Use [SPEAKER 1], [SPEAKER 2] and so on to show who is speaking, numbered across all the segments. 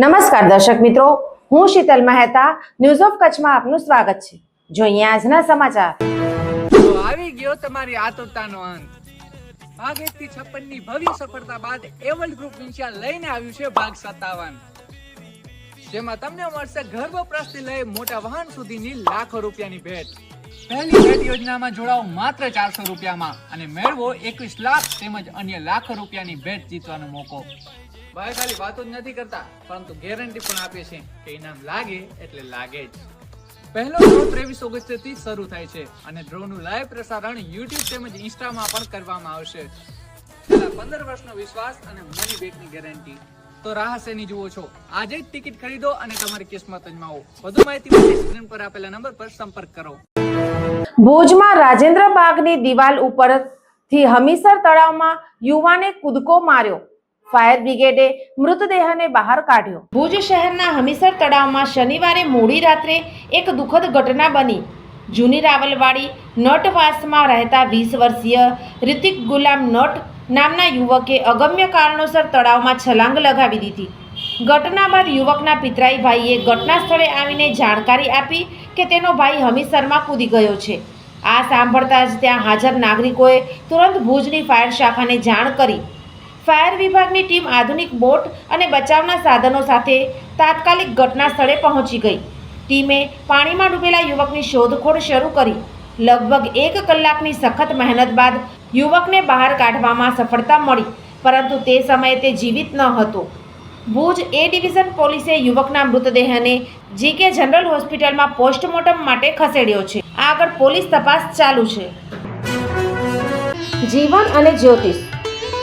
[SPEAKER 1] નમસ્કાર દર્શક મિત્રો, હું શીતલ મહેતા ન્યૂઝ ઓફ કચ્છમાં આપનું સ્વાગત છે. જોઈએ આજના સમાચાર.
[SPEAKER 2] આવી ગયો તમારી આતુરતાનો અંત. ભાગ એક ની ભવ્ય સફળતા બાદ એવલ ગ્રુપ ઇન્શિયા લઈને આવ્યું છે ભાગ સત્તાવન. જેમાં તમને મળશે ઘર વપરાશથી લઈ મોટા વાહન સુધીની લાખો રૂપિયાની ભેટ. પહેલી ભેટ યોજનામાં જોડાઓ માત્ર ચારસો રૂપિયામાં અને મેળવો એકવીસ લાખ તેમજ અન્ય લાખો રૂપિયાની ભેટ જીતવાનો મોકો. ભાઈ ખાલી વાતો જ નથી કરતા, પરંતુ ગેરંટી પણ આપે છે કે ઇનામ લાગે એટલે લાગે જ. પહેલો ડ્રો ત્રેવીસ ઓગસ્ટથી શરૂ થાય છે અને ડ્રોનું લાઈવ પ્રસારણ યુટ્યુબ તેમજ ઇન્સ્ટામાં પણ કરવામાં આવશે. પંદર વર્ષનો વિશ્વાસ અને મની બેકની ગેરંટી તો રાહ શેની જુઓ છો? આજે જ ટિકિટ ખરીદો અને તમારી કિસ્મત અજમાવો. વધુ માહિતી માટે સ્ક્રીન પર આપેલા નંબર પર સંપર્ક કરો.
[SPEAKER 1] ભુજમાં રાજેન્દ્ર બાગની દિવાલ ઉપરથી હમીસર તળાવમાં યુવાને કૂદકો માર્યો. ફાયર બ્રિગેડે મૃતદેહને બહાર કાઢ્યો. ભુજ શહેરના હમીસર તળાવમાં શનિવારે મોડી રાત્રે એક દુઃખદ ઘટના બની. જૂની રાવલવાડી નટવાસમાં રહેતા વીસ વર્ષીય રિતિક ગુલામ નટ નામના યુવકે અગમ્ય કારણોસર તળાવમાં છલાંગ લગાવી દીધી. ઘટના બાદ યુવકના પિતરાઈ ભાઈએ ઘટના સ્થળે આવીને જાણકારી આપી કે તેનો ભાઈ હમીસરમાં કૂદી ગયો છે. આ સાંભળતા જ ત્યાં હાજર નાગરિકોએ તુરંત ભુજની ફાયર શાખાને જાણ કરી ફાયર વિભાગની ટીમ આધુનિક બોટ અને બચાવના સાધનો સાથે તાત્કાલિક ઘટના સ્થળે પહોંચી ગઈ. ટીમે પાણીમાં ડૂબેલા યુવકની શોધખોળ શરૂ કરી. લગભગ એક કલાકની સખત મહેનત બાદ યુવકને બહાર કાઢવામાં સફળતા મળી, પરંતુ તે સમયે તે જીવિત ન હતો. ભુજ એ ડિવિઝન પોલીસે યુવકના મૃતદેહને જીકે જનરલ હોસ્પિટલમાં પોસ્ટમોર્ટમ માટે ખસેડ્યો છે. આગળ પોલીસ તપાસ ચાલુ છે. જીવન અને જ્યોતિષ.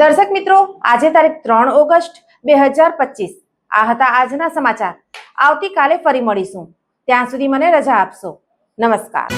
[SPEAKER 1] દર્શક મિત્રો, આજે તારીખ ત્રણ ઓગસ્ટ બે હજાર પચીસ. આ હતા આજના સમાચાર. આવતીકાલે ફરી મળીશું. ત્યાં સુધી મને રજા આપશો. નમસ્કાર.